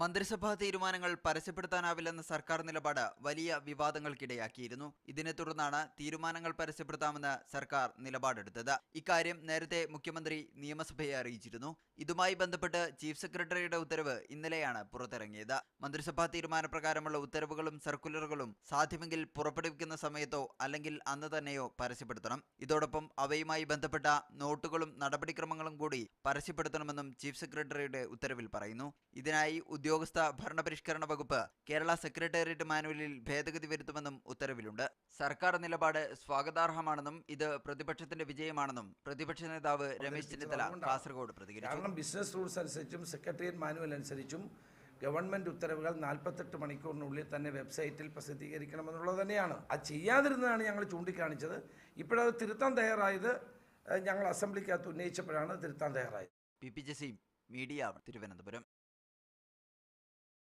മന്ത്രിസഭാ തീരുമാനങ്ങൾ പരസ്യപ്പെടുത്താനാവില്ലെന്ന സർക്കാർ നിലപാട് വലിയ വിവാദങ്ങൾക്കിടയാക്കിയിരുന്നു. ഇതിനെ തുടർന്നാണ് തീരുമാനങ്ങൾ പരസ്യപ്പെടുത്താമെന്ന് സർക്കാർ നിലപാടെടുത്തത്. ഇക്കാര്യം നേരത്തെ മുഖ്യമന്ത്രി നിയമസഭയെ അറിയിച്ചിരുന്നു. ഇതുമായി ബന്ധപ്പെട്ട് ചീഫ് സെക്രട്ടറിയുടെ ഉത്തരവ് ഇന്നലെയാണ് പുറത്തിറങ്ങിയത്. മന്ത്രിസഭാ തീരുമാനപ്രകാരമുള്ള ഉത്തരവുകളും സർക്കുലറുകളും സാധ്യമെങ്കിൽ പുറപ്പെടുവിക്കുന്ന സമയത്തോ അല്ലെങ്കിൽ അന്ന് തന്നെയോ പരസ്യപ്പെടുത്തണം. ഇതോടൊപ്പം അവയുമായി ബന്ധപ്പെട്ട നോട്ടുകളും നടപടിക്രമങ്ങളും കൂടി പരസ്യപ്പെടുത്തണമെന്നും ചീഫ് സെക്രട്ടറിയുടെ ഉത്തരവിൽ പറയുന്നു. ഇതിനായി ഉദ്യോഗസ്ഥ ഭരണപരിഷ്കരണ വകുപ്പ് കേരള സെക്രട്ടേറിയറ്റ് മാനുവലിൽ ഭേദഗതി വരുത്തുമെന്നും ഉത്തരവിലുണ്ട്. സർക്കാർ നിലപാട് സ്വാഗതാർഹമാണെന്നും ഇത് പ്രതിപക്ഷത്തിന്റെ വിജയമാണെന്നും പ്രതിപക്ഷ നേതാവ് രമേശ് ചെന്നിത്തല കാസർഗോഡ് പ്രതികരിച്ചു. കാരണം ബിസിനസ് റൂൾസ് അനുസരിച്ചും സെക്രട്ടേറിയറ്റ് മാനുവൽ അനുസരിച്ചും ഗവൺമെന്റ് ഉത്തരവുകൾ നാൽപ്പത്തെട്ട് മണിക്കൂറിനുള്ളിൽ തന്നെ വെബ്സൈറ്റിൽ പ്രസിദ്ധീകരിക്കണമെന്നുള്ളത് തന്നെയാണ്. അത് ചെയ്യാതിരുന്നതാണ് ഞങ്ങൾ ചൂണ്ടിക്കാണിച്ചത്. ഇപ്പോഴത് തിരുത്താൻ തയ്യാറായത് ഞങ്ങൾ അസംബ്ലിക്കകത്ത് ഉന്നയിച്ചപ്പോഴാണ് തിരുത്താൻ തയ്യാറായത്. P P Jaseem media Thiruvananthapuram.